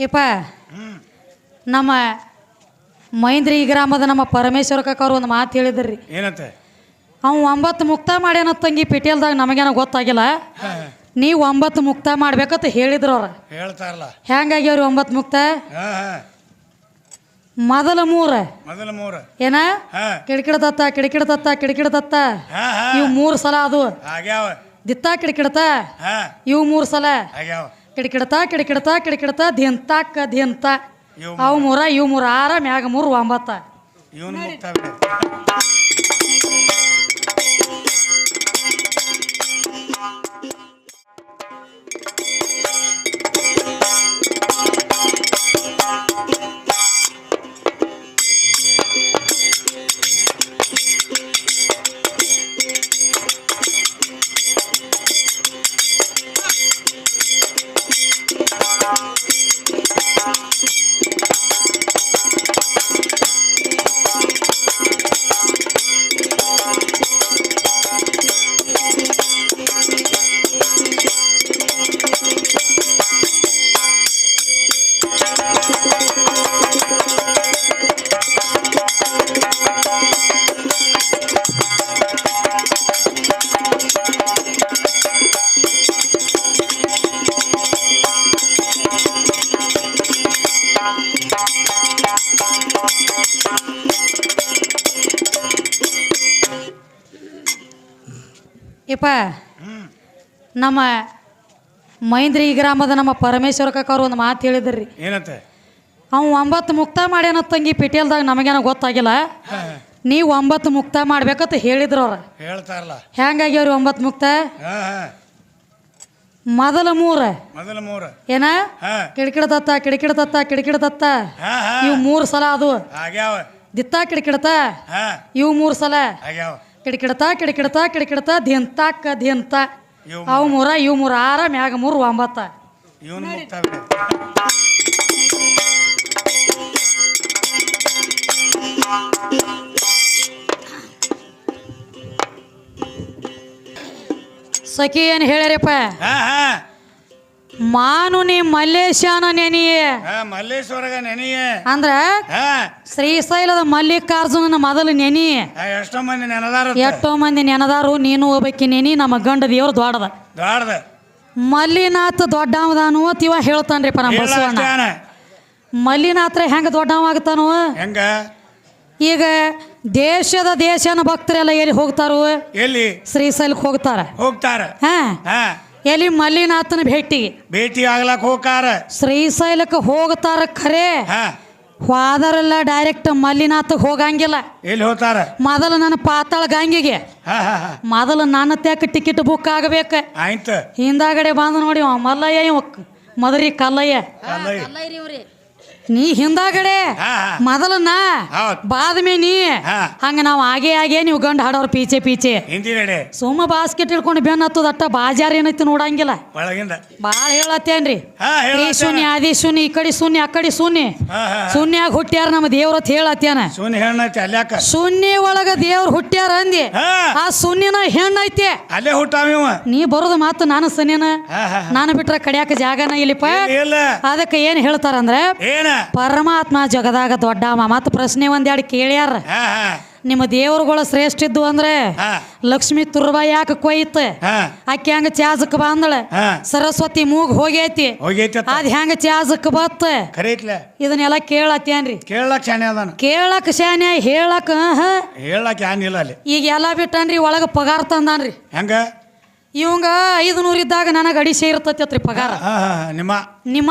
ಯಪ್ಪ ನಮ್ಮ ಮೈಂದ್ರಿ ಗ್ರಾಮದ ನಮ್ಮ ಪರಮೇಶ್ವರ ಕಾಕವ್ರು ಒಂದು ಮಾತು ಹೇಳಿದ್ರಿ. ಏನಂತ? ಅವ್ ಒಂಬತ್ತು ಮುಕ್ತ ಮಾಡ್ಯಾನ ತಂಗಿ ಪಿಟೇಲ್ದಾಗ ನಮಗೇನೋ ಗೊತ್ತಾಗಿಲ್ಲ. ನೀವು ಒಂಬತ್ತು ಮುಕ್ತ ಮಾಡ್ಬೇಕಂತ ಹೇಳಿದ್ರು ಅವ್ರ. ಹೇಳ್ತಾರಲ್ಲ. ಹೆಂಗಾಗ್ಯವ್ರಿ ಒಂಬತ್ತು ಮುಕ್ತ? ಮೊದಲ ಮೂರ. ಮೊದಲ ಮೂರ. ಏನ? ಕಿಡಕಿಡ ತತ್ತ ಕಿಡಕಿಡ ತತ್ತ ಕಿಡಕಿಡ ತತ್ತ ಇವು ಮೂರು ಸಲ ಅದು. ದಿತ್ತ ಕಿಡಿಕಿಡತ? ಇವು ಮೂರು ಸಲ. ಆಗ್ಯಾವ. ಕಿಡಿಕಿಡತ ಕಿಡಿಕಿಡತ ಕಿಡಿಕಿಡತ ದಿಂತಾಕ ದಿಂತ ಅವ್ ಮೂರ ಇವು ಮೂರ ಆರ ಮ್ಯಾಗ ಮೂರು ಒಂಬತ್ತ. ಇವನು ಯಪ್ಪ ನಮ್ಮ ಮೈಂದ್ರಿ ಗ್ರಾಮದ ನಮ್ಮ ಪರಮೇಶ್ವರ ಕಾಕವ್ರು ಒಂದು ಮಾತು ಹೇಳಿದ್ರಿ. ಏನಂತ? ಅವ್ ಒಂಬತ್ತು ಮುಕ್ತ ಮಾಡ್ಯಾನ ತಂಗಿ ಪಿಟೇಲ್ದಾಗ ನಮಗೇನೋ ಗೊತ್ತಾಗಿಲ್ಲ. ನೀವು ಒಂಬತ್ತು ಮುಕ್ತ ಮಾಡ್ಬೇಕಂತ ಹೇಳಿದ್ರು ಅವ್ರ. ಹೇಳ್ತಾರಲ್ಲ. ಹೆಂಗಾಗ್ಯವ್ರಿ ಒಂಬತ್ತು ಮುಕ್ತ? ಮೊದಲ ಮೂರ. ಮೊದಲ ಮೂರ. ಏನ? ಕಿಡಿಕಿಡತತ್ತ ಹಾ ಹಾ. ಇವು ಮೂರು ಸಲ ಅದು. ದಿತ್ತ ಕಿಡಿಕಿಡತ. ಇವು ಮೂರು ಸಲ. ಆಗ್ಯಾವ. ಕಿಡಿಕಿಡತ ಕಿಡಿಕಿಡತ ಕಿಡಿಕಿಡತ ದಿಂತಾಕ ದಿಂತ ಅವ ಮೂರ ಇವು ಮೂರ ಆರ ಮ್ಯಾಗ ಮೂರು ಒಂಬತ್ತ. ಇವನು ಮುಕ್ತ ಸಖಿ ಏನು ಹೇಳ್ಯಾರಪ್ಪ? ಹಾ ಹಾ. ಮಾನು ನೀ ಮಲ್ಲೇಶನ ನೆನಿಯೇ ಮಲ್ಲೇಶ್ವರಗ ನೆನೆಯ. ಅಂದ್ರ ಶ್ರೀಶೈಲದ ಮಲ್ಲಿಕಾರ್ಜುನನ ಮೊದಲು ನೆನಿ ಎಷ್ಟೋ ಮಂದಿ ನೆನದಾರ ಎಷ್ಟೋ ಮಂದಿ ನೆನದಾರು ನೀನು ಹೋಗ್ಬೇಕಿ ನೆನಿ ನಮ್ಮ ಗಂಡ ದೇವ್ರು ದೊಡ್ಡದ ದೊಡ್ಡದ ಮಲ್ಲಿನಾಥ್ ದೊಡ್ಡವದಾನು ಅಂತ ಇವ ಹೇಳ್ತಾನ್ರಿಪ್ಪ ನಮ್ಮ ಬಸವಣ್ಣ. ಮಲ್ಲಿನಾಥ್ರೆ ಹೆಂಗ ದೊಡ್ಡವ ಆಗ್ತಾನು ಹೆಂಗ? ಈಗ ದೇಶದ ದೇಶನ ಭಕ್ತರೆಲ್ಲ ಎಲ್ಲಿ ಹೋಗ್ತಾರು? ಎಲ್ಲಿ? ಶ್ರೀಶೈಲಕ್ಕೆ ಹೋಗ್ತಾರ. ಹೋಗ್ತಾರ. ಹಾ. ಎಲ್ಲಿ ಮಲ್ಲಿನಾಥನ ಭೇಟಿ? ಭೇಟಿ ಆಗ್ಲಕ್ ಹೋಗಾರ ಶ್ರೀಶೈಲಕ್ಕೆ ಹೋಗ್ತಾರ ಖರೆ. ಹಾ. ಹೋದರೆಲ್ಲ ಡೈರೆಕ್ಟ್ ಮಲ್ಲಿನಾಥ ಹೋಗಂಗಿಲ್ಲ. ಎಲ್ಲಿ ಹೋಗ್ತಾರ? ಮೊದಲು ನನ್ನ ಪಾತಾಳ ಗಂಗೆಗೆ. ಹಾ ಹಾ ಹಾ. ಮೊದಲು ನನ್ನ ತ್ಯಾಕ ಟಿಕೆಟ್ ಬುಕ್ ಆಗಬೇಕು. ಆಯ್ತು. ಹಿಂದಾಗಡೆ ಬಂದು ನೋಡಿ ಅವ ಮಲ್ಲಯ್ಯ ಇವ ಕ- ಮದರಿ ಕಲ್ಲಯ್ಯ. ಅಲ್ಲ ನೀ ಹಿಂದಾಗಡೆ. ಹಾ ಮೊದಲು ನಾ ಹೌದ್. ಬಾದ್ಮೇ ನೀ. ಹಾ. ಹಂಗ ನಾವು ಆಗೇ ಆಗೇ ನೀವು ಗಂಡ ಹಾಡೋರ್ ಪೀಚೆ ಪೀಚೆ. ಸುಮ್ಮ ಬಾಸ್ಕೆಟ್ ಹಿಡ್ಕೊಂಡು ಬೆನ್ ಹತ್ತದ ಅಟ್ಟ ಬಾಜಾರ್ ಏನೈತಿ ನೋಡಂಗಿಲ್ಲ. ಬಾಳ ಹೇಳತ್ತೇನ್ರಿ? ಹಾ ಈ ಶೂನ್ಯ ಆದಿ ಶೂನ್ಯ ಈ ಕಡೆ ಶೂನ್ಯ ಆ ಕಡೆ ಶೂನ್ಯ. ಹಾ ಹಾ ಶೂನ್ಯಾಗ ಹುಟ್ಟ್ಯಾರ ನಮ್ಮ ದೇವ್ರತ್ ಹೇಳತ್ತೇನ. ಸುನ್ ಹೆಣ್ಣೈತಿ ಅಲ್ಯಾಕ ಶೂನ್ಯ ಒಳಗ ದೇವ್ರ ಹುಟ್ಟ್ಯಾರ ಅಂದಿ. ಹಾ. ಆ ಶೂನ್ಯನ ಹೆಣ್ಣೈತಿ ಅಲ್ಲೇ ನೀ ಬರೋದು ಮಾತು ನಾನು ಹಾ ಹಾ ನಾನು ಬಿಟ್ರೆ ಕಡಿಯಾಕ ಜಾಗನ ಇಲ್ಲಿಪ್ಪ? ಇಲ್ಲ. ಅದಕ್ಕೆ ಏನ್ ಹೇಳ್ತಾರಂದ್ರೆ ಏನ? ಪರಮಾತ್ಮ ಜಗದಾಗ ದೊಡ್ಡಮ್ಮ ಮತ್ತು ಪ್ರಶ್ನೆ ಒಂದೆರಡು ಕೇಳ್ಯಾರ. ನಿಮ್ಮ ದೇವರುಗಳು ಶ್ರೇಷ್ಠ ಇದ್ದು ಅಂದ್ರೆ ಲಕ್ಷ್ಮಿ ತುರ್ಬ ಯಾಕೆ ಕೊಯ್ತ? ಆಕೆ ಹಂಗ ಚಾಜಕ್ ಬಂದಳ ಸರಸ್ವತಿ ಮೂಗ್ ಹೋಗೈತಿ. ಅದ್ ಹೆಂಗ ಚಾಜಕ್ ಬತ್ ಇದನ್ನೆಲ್ಲ ಕೇಳತ್ತೇನ್ರಿ ಕೇಳಕ್ ಶಾನೆ ಅದಾನ. ಕೇಳಕ್ ಶಾನ್ಯ ಹೇಳಕ್ ಹೇಳಕ್ ಏನಿಲ್ಲ ಅಲ್ಲಿ. ಈಗ ಎಲ್ಲ ಬಿಟ್ಟನ್ರಿ ಒಳಗ ಪಗಾರ ತಂದಾನ್ರಿ. ಹೆಂಗ? ಇವಂಗ ಐದು ನೂರು ಇದ್ದಾಗ ನನಗೆ ಅಡಿ ಸೇರ್ತೈತಿ ಪಗಾರ. ನಿಮ್ಮ. ನಿಮ್ಮ.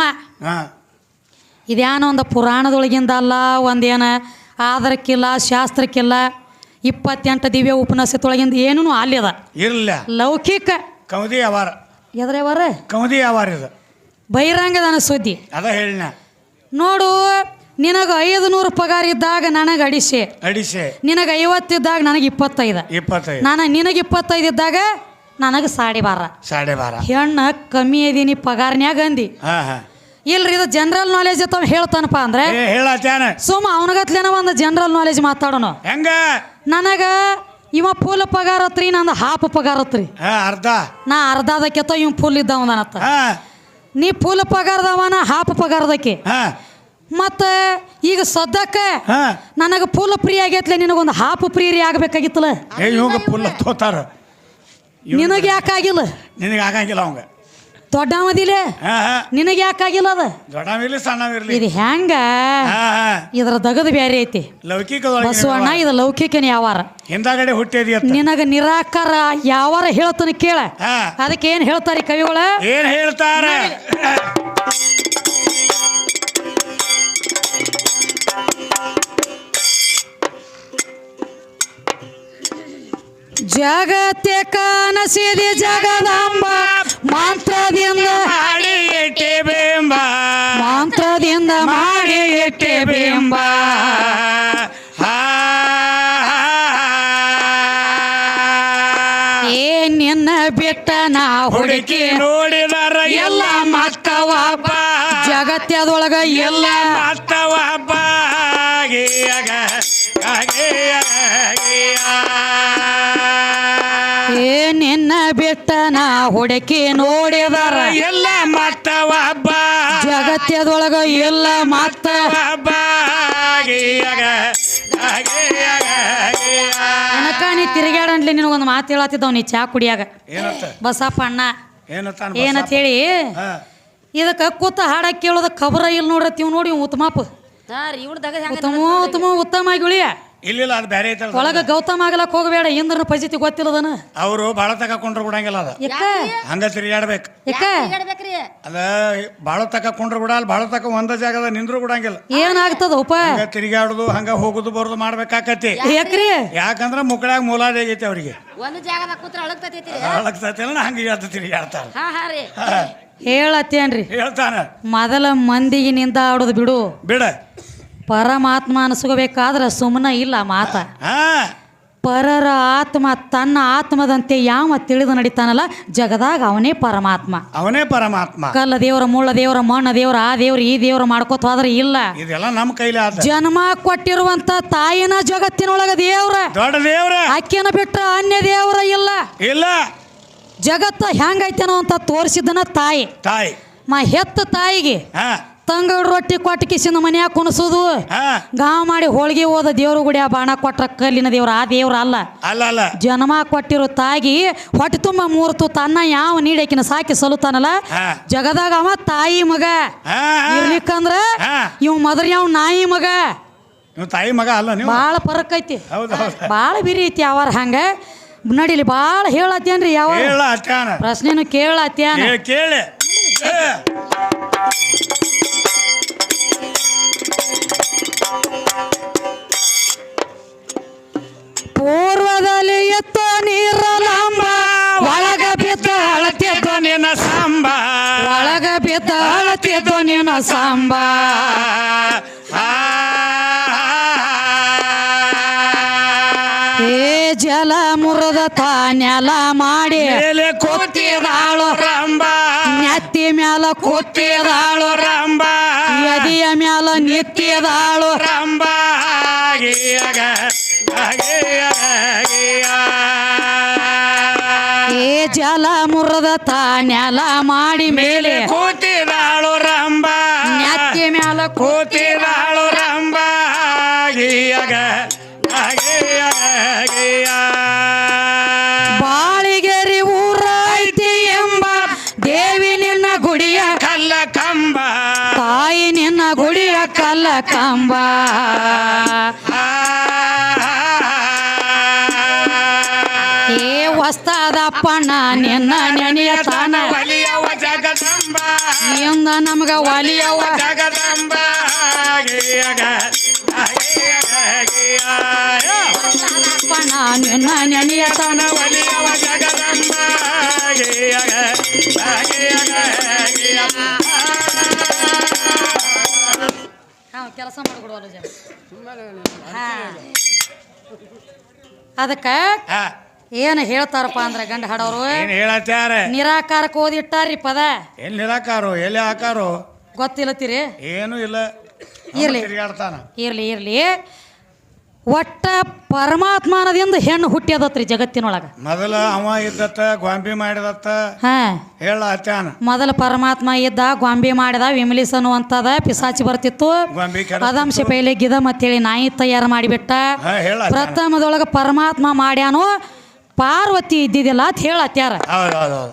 ಇದ್ಯಾನೋ ಒಂದು ಪುರಾಣದೊಳಗಿಂದ ಅಲ್ಲ ಒಂದೇನು ಆಧಾರಕ್ಕಿಲ್ಲ ಶಾಸ್ತ್ರಕ್ಕಿಲ್ಲ ಇಪ್ಪತ್ತೆಂಟು ದಿವ್ಯ ಉಪನ್ಯಾಸದೊಳಗಿಂದ ಏನೂ ಅದ. ಇಲ್ಲ ಲೌಕಿಕ. ಕೌದಿ ಅವಾರ ಎದ್ರೇವರ ಕೌದಿ ಅವಾರ ಇದು. ಬಹಿರಂಗದನ ಸುದ್ದಿ. ಅದ ಹೇಳಿನ. ನೋಡು ನಿನಗೆ ಐದು ನೂರು ಪಗಾರ ಇದ್ದಾಗ ನನಗೆ ಅಡಿಸೆ. ಅಡಿಸೆ. ನಿನಗೆ ಐವತ್ತಿದ್ದಾಗ ನನಗೆ ಇಪ್ಪತ್ತೈದು. ಇಪ್ಪತ್ತೈದು. ನಾನು ನಿನಗೆ ಇಪ್ಪತ್ತೈದು ಇದ್ದಾಗ ನನಗೆ ಸಾಡಿ ಬಾರ ಸಾಡಿ ಬಾರ ಹೆಣ್ಣು ಕಮ್ಮಿ ಇದೀನಿ ಪಗಾರನ್ಯಾಗ ಅಂದಿ. ಹಾ ಹಾ. ಇಲ್ರಿ ಇದು ಜನರಲ್ ನಾಲೆಜ್ ಅತ್ತ ಹೇಳ್ತಾನಪ್ಪ ಅಂದ್ರೆ ಏ ಸುಮ್ಮ ಅವನಗತ್ಲೇನ ಒಂದು ಜನರಲ್ ನಾಲೆಜ್ ಮಾತಾಡೋಣ ಹೆಂಗ? ನನಗ ಇವ ಫುಲ್ ಪಗಾರ ಹತ್ರಿ ನಂದು ಹಾಫ್ ಪಗಾರ ಹತ್ರಿ ಹಾ ಅರ್ಧ. ನಾ ಅರ್ಧದಕ್ಕೆತ್ತ ಇವ್ ಫುಲ್ ಇದ್ದವನತ್ತ ಹಾ. ನೀ ಫುಲ್ ಪಗಾರದವನ ಹಾಫ್ ಪಗಾರದಕ್ಕೆ. ಹಾ. ಮತ್ತು ಈಗ ಸದ್ಯಕ್ಕ ಹಾ. ನನಗೆ ಫುಲ್ ಫ್ರೀ ಆಗೈತ್ಲೆ ನಿನಗೊಂದು ಹಾಫ್ ಫ್ರೀ ರೀ ಆಗ್ಬೇಕಾಗಿತ್ತಲ್ಲ? ಏ ಇವಂಗ ಫುಲ್ ತೋತಾರ. ನಿನಗೆ ಯಾಕಾಗಿಲ್ಲ? ನಿನಗೆ ಆಗಂಗಿಲ್ಲ ಅವಂಗ. ದೊಡ್ಡವದಿಲೆ ನಿನಗೆ ಯಾಕಾಗಿಲ್ಲ ಅದ? ದೊಡ್ಡವಿರ್ಲಿ ಸಣ್ಣವಿರ್ಲಿ ಇದು ಹೆಂಗ ಇದರ ದಗದ ಬ್ಯಾರೆ ಐತಿ. ಲೌಕಿಕ ಬಸವಣ್ಣ ಇದು ಲೌಕಿಕನ ಯಾವಾರ ಹಿಂದಾಗಡೆ ಹುಟ್ಟಿದಿ ನಿನಗ ನಿರಾಕಾರ ಯಾವಾರ ಹೇಳ್ತಾನೆ ಕೇಳ. ಅದಕ್ಕೆ ಏನ್ ಹೇಳ್ತಾರೆ ಕವಿಗಳ? ಏನ್ ಹೇಳ್ತಾರೆ? ಜಗತ್ತೆ ಕಾನಸಿದಿ ಜಗದಾಂಬ. ಮಂತ್ರದಿಂದ ಮಾಡಿ ಇಟ್ಟೆ ಬೇಂಬ ಮಂತ್ರದಿಂದ ಮಾಡಿ ಇಟ್ಟೆ ಬಿಂಬ ಏನಿನ್ನ ಏ ನಿನ್ನ ಬಿಟ್ಟ ನಾ ಹುಡುಕಿ ನೋಡಿದರ ಎಲ್ಲ ಮತ್ತವ ಹಬ್ಬ. ಜಗತ್ಯದೊಳಗ ಎಲ್ಲ ಮತ್ತವ ಏ ನಿನ್ನ ಹುಡುಕಿ ನೋಡಿದಾರ. ಎಲ್ಲ ಮಾತವ ಹಬ್ಬ. ಜಗತ್ಯದೊಳಗ ಎಲ್ಲ ಮತ್ತ. ಹಬ್ಬ. ನನಕ ನೀ ತಿರುಗಾಡನ್ಲಿ ನಿನಗೊಂದು ಮಾತು ಹೇಳತ್ತಿದ್ದವ್ ನೀ ಚಾ ಕುಡಿಯಾಗ. ಬಸಪ್ಪ ಅಣ್ಣ. ಏನತ್ ಏನಂತ ಹೇಳಿ? ಇದಕ್ಕೆ ಕೂತ ಹಾಡ ಕೇಳೋದ ಖಬರ ಇಲ್ಲ ನೋಡ್ರತ್ತೀವ್ ನೋಡಿ ಉತ್ತಮಪ್ಪ ಉತ್ತಮ ಉತ್ತಮ ಉತ್ತಮ ಆಗಿ ಉಳಿಯ ಇಲ್ಲಿಲ್ಲ ಅದು ಬೇರೆ ಐತಲ್ಲ ಒಳಗ ಗೌತಮ ಆಗಲಕ್ ಹೋಗಬೇಡ ಇಂದ್ರನ ಪರಿಸ್ಥಿತಿ ಗೊತ್ತಿಲ್ಲದನ ಅವರು ಬಾಳ ತಕೊಂಡ್ರು ಬಿಡಂಗಿಲ್ಲ ಅದ. ಯಾಕ? ಹಂಗ ತಿರುಗಾಡ್ಬೇಕು ಯಾಕ ಹೇಳ್ಬೇಕ್ರಿ ಅದ ಬಾಳ ತಕೊಂಡ್ರು ಬಿಡ ಅಲ್ಲಿ ಬಾಳ ತಕ ಒಂದ ಜಾಗದ ನಿಂದ್ರು ಬಿಡಂಗಿಲ್ಲ. ಏನಾಗ್ತದ ಉಪ? ಹಂಗ ತಿರುಗಾಡುದು ಹಂಗ ಹೋಗುದು ಬರುದು ಮಾಡ್ಬೇಕಾಕತಿ. ಯಾಕ್ರಿ? ಯಾಕಂದ್ರ ಮುಕ್ಕಳಾಗ ಮೂಲಾದಿ ಆಗೈತಿ ಅವ್ರಿಗೆ. ಒಂದು ಜಾಗದಾಗ ಕೂತ್ರ ಅಳಗ್ತೈತಿ ಅಳಗ್ತೈತಿಲ್ಲ ಹಂಗ ಹೇಳ್ತ ತಿರುಗಾಡ್ತಾರ ಹಾ ಹಾ ರೀ. ಹಾ, ಹೇಳತ್ತೇನ್ರಿ? ಹೇಳ್ತಾನ. ಮೊದಲ ಮಂದಿಗೆ ನಿಂದ ಆಡೋದು ಬಿಡು. ಬಿಡ. ಪರಮಾತ್ಮ ಅನಿಸ್ಕೋಬೇಕಾದ್ರೆ ಸುಮ್ಮನ ಇಲ್ಲ ಮಾತ. ಪರರ ಆತ್ಮ ತನ್ನ ಆತ್ಮದಂತೆ ಯಾವ ತಿಳಿದು ನಡೀತಾನಲ್ಲ ಜಗದಾಗ ಅವನೇ ಪರಮಾತ್ಮ. ಅವನೇ ಪರಮಾತ್ಮ. ಕಲ್ಲ ದೇವರ ಮುಳ್ಳ ದೇವರ ಮಣ್ಣ ದೇವರ ಆ ದೇವ್ರ ಈ ದೇವ್ರ ಮಾಡ್ಕೋತ ಹೋದ್ರೆ ಇಲ್ಲ. ಇದೆಲ್ಲ ನಮ್ಮ ಕೈಲಿ ಜನ್ಮ ಕೊಟ್ಟಿರುವಂತ ತಾಯಿನ ಜಗತ್ತಿನೊಳಗ ದೇವ್ರ. ದೊಡ್ಡ ದೇವ್ರ. ಅಕ್ಕಿನ ಬಿಟ್ಟ ಅನ್ಯ ದೇವ್ರ ಇಲ್ಲ. ಇಲ್ಲ. ಜಗತ್ತ ಹೆಂಗೈತೇನೋ ಅಂತ ತೋರಿಸಿದನ ತಾಯಿ. ತಾಯಿ. ಮಾ ಹೆತ್ತ ತಾಯಿಗೆ ಹಾ. ತಂಗಡ ರೊಟ್ಟಿ ಕೊಟ್ಟ ಕಿಸಿನ ಮನ್ಯಾಗ ಕುಣಸೋದು. ಗಾಂವ್ ಮಾಡಿ ಹೋಳಿಗೆ ಹೋದ ದೇವ್ರ ಆ ಬಾಣ ಕೊಟ್ರ ಕಲ್ಲಿನ ದೇವ್ರ ಆ ದೇವ್ರ ಅಲ್ಲ. ಅಲ್ಲ ಅಲ್ಲ. ಜನ್ಮ ಕೊಟ್ಟಿರೋ ತಾಗಿ ಹೊಟ್ಟೆ ತುಂಬ ಮೂರ್ತು ತನ್ನ ಯಾವ ನೀಡಕಿನ ಸಾಕಿ ಸಲುತ್ತಾನಲ್ಲ. ಹಾ. ಜಗದಾಗ ಅವ ತಾಯಿ ಮಗ. ಇರ್ಲಿಕ್ಕಂದ್ರ. ಇವ್ ಮದ್ರ ಯಾವ ನಾಯಿ ಮಗ. ನೀವು ತಾಯಿ ಮಗ ಅಲ್ಲ ನೀವು? ಬಾಳ ಫರಕ್ ಐತಿ. ಹೌದು ಬಿರಿ ಐತಿ ಯಾವಾರ ಹಂಗ. ನಡಿಲಿ ಬಾಳ ಹೇಳತ್ತೇನ್ರಿ ಯಾವ ಹೇಳ ಅತ್ಯಾನ. ಪ್ರಶ್ನೆನು ಕೇಳತ್ತೇನ ಕೇಳಿ. ಸಾಂಬ ಏ ಜಲ ಮುರದ ತಾನೆಲ ಮಾಡಿ ಕೂತಿದಾಳು ರಂಬ ನೆತ್ತಿ ಮ್ಯಾಲ ಕೂತಿದಾಳು ರಂಬ ನದಿಯ ಮ್ಯಾಲ ನಿತ್ತಿದಾಳು ರಂಬ. ಏ ಜಲ ಮುರದ ತಾನೆಲ ಮಾಡಿ ಮೇಲೆ ಕೂತಿದಾಳು ನೆತ್ತಿ ಮ್ಯಾಲ ಕೂತಿದಾಳು ರಂಬ ಗೀಯಗ, ಗೀಯಗ, ಗೀಯ. ಬಾಳಿಗೆರಿ ಊರ ಐತಿ ಎಂಬ ದೇವಿ ನಿನ್ನ ಗುಡಿಯ ಕಲ್ಲ ಕಂಬ ತಾಯಿ ನಿನ್ನ ಗುಡಿಯ ಕಲ್ಲ ಕಂಬ ಏ ವಸ್ತಾದಪ್ಪಣ್ಣ ನಿನ್ನ ನೆನೆಯ ತಾನ ಇಂದ ನಮಗ ಒಲಿಯವ ನಿನ್ನ ನೆನೆಯ ತಾನ ಒಲಿಯವ ಜಗದಂಬ ಗೀಯಗ, ಗೀಯಗ, ಗೀಯ. ಕೆಲಸ ಮಾಡಿಕೊಡುವಲ್ಲ ಜನ. ಅದಕ್ಕ ಏನು ಹೇಳ್ತಾರಪ್ಪ ಅಂದ್ರೆ ಗಂಡ ಹಾಡೋರು? ಏನ್ ನಿರಾಕಾರಕ್ಕೆ ಓದಿಟ್ಟಾರ್ರಿ ಪದ ಎಲ್ಲಿ ನಿರಾಕಾರ ಎಲ್ಲಿ ಹಾಕಾರು ಗೊತ್ತಿಲ್ಲತ್ತೀರಿ ಏನು ಇಲ್ಲ. ಇರ್ಲಿ. ತಿರುಗಾಡ್ತಾನ. ಇರ್ಲಿ ಇರ್ಲಿ. ಒಟ್ಟ ಪರಮಾತ್ಮನದಿಂದ ಹೆಣ್ಣು ಹುಟ್ಟ್ಯದತ್ರಿ ಜಗತ್ತಿನೊಳಗ. ಮೊದಲ ಅವ ಇದ್ದತ್ತ ಗೊಂಬಿ ಮಾಡಿದತ್ತ. ಹಾ. ಹೇಳ ಮೊದಲ ಪರಮಾತ್ಮ ಇದ್ದ ಗೊಂಬೆ ಮಾಡಿದ ವಿಮಲಿಸ್ ಅನ್ನುವಂಥದ ಪಿಸಾಚಿ ಬರ್ತಿತ್ತು. ಗೊಂಬಿ ಕೆಡ ಅದಂಶ ಪೈಲೆ ಗಿದ ಮತ್ತೇಳಿ ನಾಯಿ ತಯಾರು ಮಾಡಿಬಿಟ್ಟ. ಹಾ ಹೇಳ ಪ್ರಥಮದೊಳಗ ಪರಮಾತ್ಮ ಮಾಡ್ಯಾನು. ಪಾರ್ವತಿ ಇದ್ದಿದ್ದಿಲ್ಲ ಅಂತ ಹೇಳತ್ಯಾರ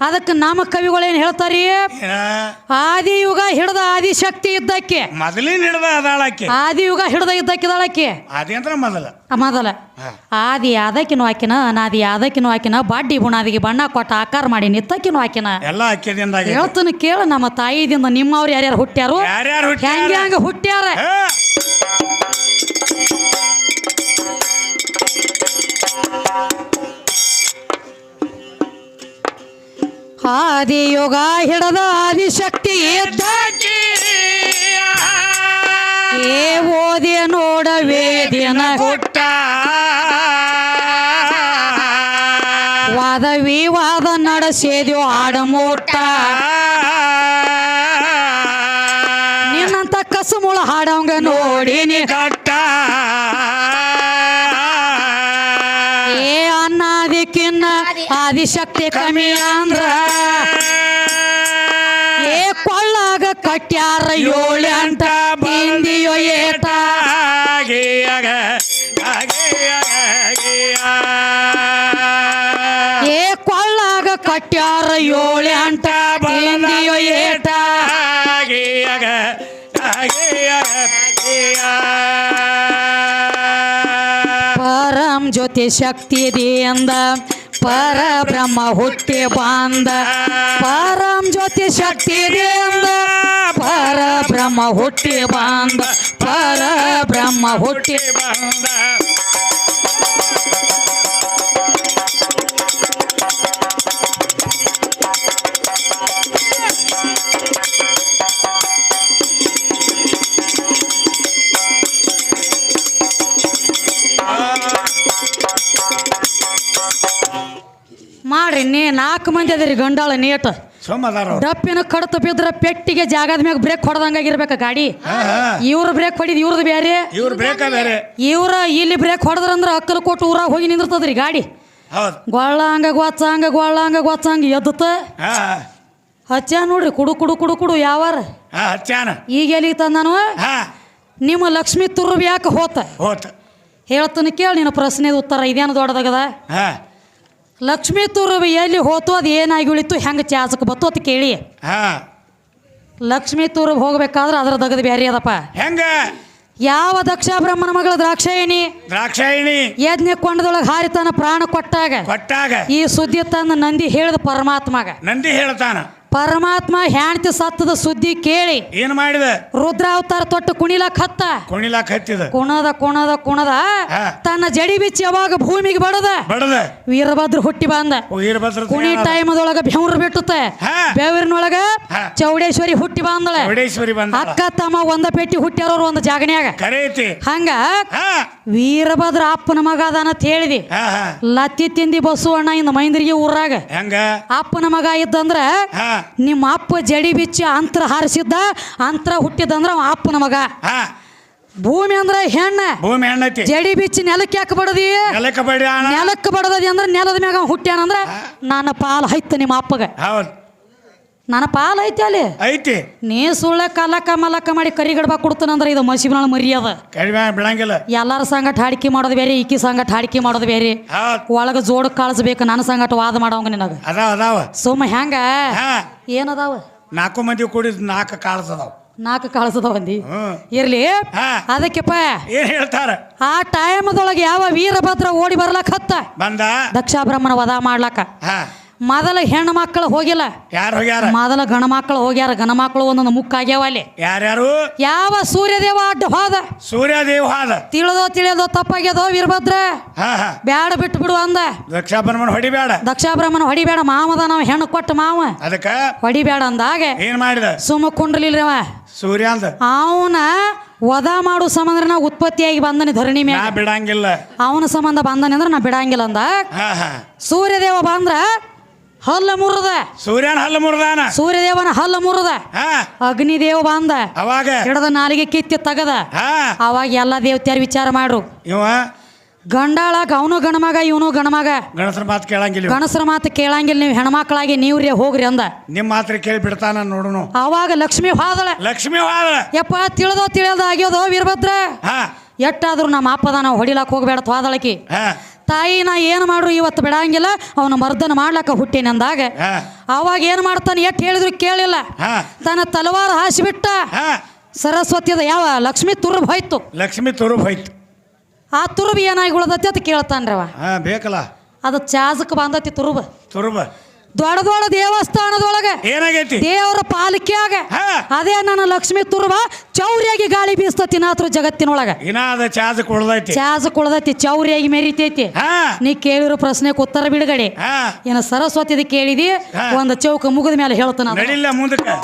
ಅದಕ್ಕೆ ನಮ್ಮ ಕವಿಗಳು ಏನು ಹೇಳ್ತಾರಿ? ಆದಿಯುಗ ಹಿಡ್ದ ಆದಿಶಕ್ತಿ ಇದ್ದಕ್ಕೆ. ಮೊದಲಿನ ಹಿಡ್ದ ಅದಾಳಕ್ಕೆ ಆದಿಯುಗ ಹಿಡ್ದ ಇದ್ದಕ್ಕಿದಾಳಕ್ಕೆ ಅದೇಂದ್ರ ಮೊದಲ. ಮೊದಲ. ಆದಿ ಆದಕಿನೂ ಹಾಕಿನ ಅನಾದಿ ಆದಕಿನೂ ಹಾಕಿನ ಬಾಡ್ಡಿ ಬುಣಾದಿಗೆ ಬಣ್ಣ ಕೊಟ್ಟ ಆಕಾರ ಮಾಡಿ ನಿತ್ತಕ್ಕಿನೂ ಹಾಕಿನ ಎಲ್ಲ ಆಗೈತಿ. ಹೇಳ್ತಾನೆ ಕೇಳ ನಮ್ಮ ತಾಯಿದಿಂದ ನಿಮ್ಮವ್ರು ಯಾರ್ಯಾರು ಹುಟ್ಟ್ಯಾರು? ಯಾರ್ಯಾರು ಹುಟ್ಟ್ಯಾರ? ಹೆಂಗೆ ಹಂಗ ಹುಟ್ಟ್ಯಾರ? ಆದಿಯುಗ ಹಿಡದ ಆದಿಶಕ್ತಿ ಶಕ್ತಿ ಏ ಓದಿ ನೋಡ ವೇದಿನ ಹುಟ್ಟ ವಾದ ವಿವಾದ ನಡೆಸಿದ್ಯೋ ಆಡಮೂಟ ನಿನ್ನಂತ ಕಸುಮುಳ ಹಾಡವಂಗ ನೋಡಿನಿ. ಕಟ್ಟ ಆದಿಶಕ್ತಿ ಕಮ್ಮಿ ಅಂದ್ರ. ಏ ಕೊಳ್ಳಾಗ ಕಟ್ಯಾರ ಏಳು ಅಂಟ ಬಂದಿಯೋ ಏಟ. ಏ ಕೊಳ್ಳಾಗ ಕಟ್ಯಾರ ಏಳು ಅಂತ ಬಂದಿಯೋ ಏಟ. ಪರಂ ಜ್ಯೋತಿ ಶಕ್ತಿ ಅಂದ. ಪರ ಬ್ರಹ್ಮ ಹುಟ್ಟಿ ಬಂದ. ಪರಂ ಜ್ಯೋತಿ ಶಕ್ತಿ ದೇಂದ. ಪರ ಬ್ರಹ್ಮ ಹುಟ್ಟಿ ಬಂದ. ಪರ ಬ್ರಹ್ಮ ಹುಟ್ಟಿ ಬಂದ. ಮಂದಿ ಅದಿರಿ ಗಂಡಾಳ ನೀಟ್. ಡಪ್ಪಿನ ಕಡತ ಬಿದ್ರ ಪೆಟ್ಟಿಗೆ ಜಾಗದ ಮ್ಯಾಗ ಬ್ರೇಕ್ ಹೊಡೆದಂಗಾಗಿರ್ಬೇಕ ಗಾಡಿ. ಇವ್ರ ಬ್ರೇಕ್ ಹೊಡಿದ್ ಇವ್ರದ್ದು ಬೇರೆ ಇವ್ರು ಬೇರೆ ಇವ್ರ ಇಲ್ಲಿ ಬ್ರೇಕ್ ಹೊಡೆದ್ರಂದ್ರ ಅಕ್ಕಲ್ ಕೊಟ್ಟು ಊರಾಗ ಹೋಗಿ ನಿಂದಿರ್ತದ್ರಿ ಗಾಡಿ. ಗೊಳ್ಳ ಹಂಗ ಗೊಚ್ಚ ಹಂಗ ಗೊಳ್ಳ ಹಂಗ ಗೊಚ್ಚ ಹಂಗ ಎದ್ದುತ್ತ. ಹಚ್ಚ ನೋಡ್ರಿ ಕುಡು ಕುಡು ಕುಡು ಕುಡು ಯಾವಾರ. ಈಗ ಎಲ್ಲಿಗೆ ತಂದಾನು? ನಿಮ್ಮ ಲಕ್ಷ್ಮಿ ತುರ್ಬ್ ಯಾಕೆ ಹೋತ? ಹೋತ. ಹೇಳ್ತಾನೆ ಕೇಳಿ ನಿನ್ನ ಪ್ರಶ್ನೆದ ಉತ್ತರ ಇದೇನು ದೊಡ್ಡದಾಗದ? ಲಕ್ಷ್ಮಿ ತುರ್ಬ್ ಎಲ್ಲಿ ಹೋತು? ಅದು ಏನಾಗಿ ಉಳಿತು? ಹೆಂಗೆ ಚಾಸಕ್ಕೆ ಬತ್ತು ಅಂತ ಕೇಳಿ. ಹಾ. ಲಕ್ಷ್ಮಿ ತುರ್ಬ್ ಹೋಗ್ಬೇಕಾದ್ರೆ ಅದ್ರ ದಗದ ಬ್ಯಾರಿ ಅದಪ್ಪ. ಹೆಂಗ? ಯಾವ ದಕ್ಷ ಬ್ರಹ್ಮನ ಮಗಳ ದ್ರಾಕ್ಷಾಯಿಣಿ? ದ್ರಾಕ್ಷಾಯಿಣಿ. ಯಜ್ಞ ಕೊಂಡದೊಳಗೆ ಹಾರಿತನ ಪ್ರಾಣ ಕೊಟ್ಟಾಗ ಕೊಟ್ಟಾಗ. ಈ ಸುದ್ದಿ ತಂದ ನಂದಿ ಹೇಳಿದ ಪರಮಾತ್ಮಗ. ನಂದಿ ಹೇಳ್ತಾನ. ಪರಮಾತ್ಮ ಹೆಂಡತಿ ಸತ್ತದ ಸುದ್ದಿ ಕೇಳಿ ಏನ್ ಮಾಡಿದ? ರುದ್ರಾವತಾರ ತೊಟ್ಟು ಕುಣಿಲಕ್ ಹತ್ತ. ಕುಣಿಲಾಕ್ ಹತ್ತಿದ. ಕುಣದ ಕುಣದ ಕುಣದ. ತನ್ನ ಜಡಿ ಬಿಚ್ಚಿ ಯಾವಾಗ ಭೂಮಿಗೆ ಬಡದ? ಬಡದ. ವೀರಭದ್ರ ಹುಟ್ಟಿ ಬಂದ. ವೀರಭದ್ರ ಕುಣಿ ಟೈಮದೊಳಗ ಬೆವ್ರ ಬಿಟ್ಟುತ್ತೆ. ಬೆವ್ರಿನೊಳಗ ಚೌಡೇಶ್ವರಿ ಹುಟ್ಟಿ ಬಂದಳ. ಚೌಡೇಶ್ವರಿ ಬಂದ ಅಕ್ಕ ತಮ್ಮ ಒಂದ ಪೆಟ್ಟಿ ಹುಟ್ಟಿರೋರು ಒಂದು ಜಾಗನ್ಯಾಗ. ಕರೆಯತಿ ಹಂಗ ವೀರಭದ್ರ ಅಪ್ಪನ ಮಗ ಅದಾನ ಅಂತ ಹೇಳಿದಿ ಲತ್ತಿ ತಿಂದಿ ಬಸವಣ್ಣ ಇಂದ ಮೈಂದ್ರಿಗೆ ಊರಾಗ. ಹೆಂಗ? ಅಪ್ಪನ ಮಗ ಇದ್ದಂದ್ರ ನಿಮ್ಮ ಅಪ್ಪ ಜಡಿ ಬಿಚ್ಚಿ ಅಂತ್ರ ಹಾರಿಸಿದ್ದ ಅಂತ್ರ ಹುಟ್ಟಿದಂದ್ರ ಅವ ಅಪ್ಪನ ಮಗ. ಹಾ. ಭೂಮಿ ಅಂದ್ರ ಹೆಣ್ಣ. ಭೂಮಿ ಹೆಣ್ಣೈತಿ. ಜಡಿ ಬಿಚ್ಚಿ ನೆಲಕ್ಕೆ ಯಾಕೆ ಬಡದಿ? ನೆಲಕ್ಕ ಬಡದಿ ಅಂದ್ರೆ ನೆಲದ ಮ್ಯಾಗ ಹುಟ್ಟ್ಯಾನಂದ್ರ ನನ್ನ ಪಾಲ್ ಹೈತ ನಿಮ್ಮ ಅಪ್ಪಗ. ಹೌದ್. ನನ್ನ ಪಾಲ್ ಐತಿ ಅಲ್ಲಿ. ಐತಿ. ನೀ ಸುಳ್ಳ ಕಲಕ ಮಲಕ ಮಾಡಿ ಕರಿಗಡ್ಬ ಕೊಡ್ತಾನಂದ್ರೆ ಇದು ಮಸಿಬಿನಾಳ ಮರಿ ಅದ ಕಡಿಮೆ ಬಿಡಂಗಿಲ್ಲ. ಎಲ್ಲಾರ ಸಂಗಟ ಹಾಡಿಕೆ ಮಾಡೋದು ಬೇರೆ ಈಕಿ ಸಂಗಟ ಹಾಡಿಕೆ ಮಾಡೋದು ಬೇರೆ. ಒಳಗ ಜೋಡ್ ಕಳಿಸ್ಬೇಕು ನನ್ನ ಸಂಗಟ ವಾದ ಮಾಡೋಂಗ ನಿನಗ. ಅದಾವ ಅದಾವ. ಸುಮ್ಮ ಹೆಂಗ ಏನದಾವ ನಾಲ್ಕು ಮಂದಿ ಕೂಡಿ ನಾಲ್ಕು ಕಾಳ್ಸದಾವ ನಾಲ್ಕು ಕಳ್ಸದವಂದಿ ಬಂದಿ ಇರ್ಲಿ. ಅದಕ್ಕೆಪ್ಪ. ಏನ್ ಹೇಳ್ತಾರ? ಆ ಟೈಮದೊಳಗೆ ಯಾವ ವೀರಭದ್ರ ಓಡಿ ಬರ್ಲಕ್ ಹತ್ತ? ಬಂದ. ದಕ್ಷ ಬ್ರಹ್ಮನ ವಧ ಮಾಡ್ಲಕ್ಕ. ಮೊದಲ ಹೆಣ್ಣು ಮಕ್ಕಳು ಹೋಗಿಲ್ಲ. ಯಾರು ಹೋಗ್ಯಾರ? ಮೊದಲ ಗಣ ಮಕ್ಕಳು ಹೋಗ್ಯಾರ. ಗಣ ಮಕ್ಕಳು ಒಂದೊಂದು ಮುಕ್ಕಾಗ್ಯಾವ ಅಲ್ಲಿ. ಯಾರ್ಯಾರು? ಯಾವ ಸೂರ್ಯದೇವ ಅಡ್ಡ ಹೋದ. ಸೂರ್ಯದೇವ ಹಾದ. ತಿಳಿದೋ ತಿಳಿಯೋದೋ ತಪ್ಪಾಗ್ಯದೋ ವೀರಭದ್ರ. ಬ್ಯಾಡ ಬಿಟ್ಟು ಬಿಡು ಅಂದ. ದಕ್ಷಾಪನ ಹೊಡಿಬೇಡ. ದಕ್ಷ ಬ್ರಹ್ಮನ್ ಹೊಡಿಬೇಡ. ಮಾವದ ನಾವು ಹೆಣ್ಣು ಕೊಟ್ಟು ಮಾವ. ಅದಕ್ಕ ಹೊಡಿಬೇಡ ಅಂದಾಗ ಏನ್ ಮಾಡಿದ? ಸುಮ್ಮ ಕುಂಡ್ರಲಿಲ್ರಿ ಅವ. ಸೂರ್ಯ ಅಂದ. ಅವನ ವದ ಮಾಡು ಸಂಬಂಧ ನಾ ಉತ್ಪತ್ತಿಯಾಗಿ ಬಂದನಿ ಧರಣಿ ಮೇಲೆ ಬಿಡಂಗಿಲ್ಲ. ಅವನ ಸಂಬಂಧ ಬಂದನಿ ಅಂದ್ರೆ ನಾ ಬಿಡಂಗಿಲ್ಲ ಅಂದ. ಸೂರ್ಯದೇವ ಬಂದ್ರ ಹಲ್ಲ ಮುರಿದ. ಸೂರ್ಯನ ಹಲ್ಲು ಮುರಿದ ಸೂರ್ಯದೇವನ ಹಲ್ಲ ಮುರಿದ. ಅಗ್ನಿದೇವ ಬಂದ. ಅವಾಗ? ಹಿಡದ ನಾಲಿಗೆ ಕಿತ್ತಿ ತಗದ. ಅವಾಗ ಎಲ್ಲ ದೇವತೆಯರು ವಿಚಾರ ಮಾಡ್ರು. ಇವ? ಗಂಡಾಳ ಅವನು ಗಣಮಗ ಇವನು ಗಣಮಗ. ಗಣಸರ ಮಾತು ಕೇಳಂಗಿಲ್ಲ. ಗಣಸರ ಮಾತು ಕೇಳಂಗಿಲ್ಲ ನೀವು ಹೆಣ್ಮಕ್ಳಾಗಿ ನೀವ್ರಿ ಹೋಗ್ರಿ ಅಂದ. ನಿಮ್ಮ ಮಾತ್ರ ಕೇಳಿ ಬಿಡ್ತಾನ ನೋಡುನು. ಅವಾಗ ಲಕ್ಷ್ಮಿ ಹಾದಳ. ಲಕ್ಷ್ಮಿ ಹಾದಳ? ಯಪ್ಪ ತಿಳಿದೋ ತಿಳಿಯೋದ ಆಗ್ಯೋದೋ ವೀರಭದ್ರ? ಎಟ್ಟಾದ್ರೂ ನಮ್ಮ ಅಪ್ಪದ ನಾವು ಹೊಡಿಲಾಕ ಹೋಗ್ಬೇಡ ತ್ವಾದಳಕಿ ತಾಯಿ ನಾ ಏನು ಮಾಡ್ರು ಇವತ್ತು ಬಿಡಂಗಿಲ್ಲ ಅವನ ಮರ್ದನ ಮಾಡ್ಲಕ್ಕ ಹುಟ್ಟಿನ ಅಂದಾಗ. ಅವಾಗ ಏನು ಮಾಡ್ತಾನೆ ಎಟ್ಟು ಹೇಳಿದ್ರು ಕೇಳಿಲ್ಲ. ತನ್ನ ತಲವಾರ ಹಾಸಿಬಿಟ್ಟ ಸರಸ್ವತಿಯದ ಯಾವ ಲಕ್ಷ್ಮಿ ತುರುಬ್ ಹೋಯ್ತು. ಲಕ್ಷ್ಮಿ ತುರುಬ್ ಹೋಯ್ತು. ಆ ತುರುಬ್ ಏನಾಗಿ ಉಳ್ದತಿ ಅಂತ ಕೇಳ್ತಾನ್ರವ. ಬೇಕಲ್ಲ. ಅದು ಚಾಜಕ್ ಬಂದತಿ ತುರುಬ ತುರುಬ ದೊಡ್ಡ ದೊಡ್ಡ ದೇವಸ್ಥಾನದೊಳಗೆ ಏನಾಗೈತಿ? ದೇವರ ಪಾಲಿಕೆಯಾಗ ಅದೇ ನನ್ನ ಲಕ್ಷ್ಮಿ ತುರ್ವ ಚೌರಿಯಾಗಿ ಗಾಳಿ ಬೀಸ್ತತಿ ನಾತ್ರ ಜಗತ್ತಿನೊಳಗ. ಏನಾದ ಅದ ಚಾರ್ಜ್ ಕೊಡ್ದೈತಿ. ಚಾಜ್ ಕುಳ್ದತಿ ಚೌರಿಯಾಗಿ ಮೆರಿತೈತಿ. ನೀ ಕೇಳಿರೋ ಪ್ರಶ್ನೆಗೆ ಉತ್ತರ ಬಿಡುಗಡೆ. ಏನ ಸರಸ್ವತಿದ ಕೇಳಿದಿ ಒಂದು ಚೌಕ ಮುಗಿದ ಮೇಲೆ ಹೇಳ್ತಾನ ನಾನು ಮುಂದಕ್ಕೆ.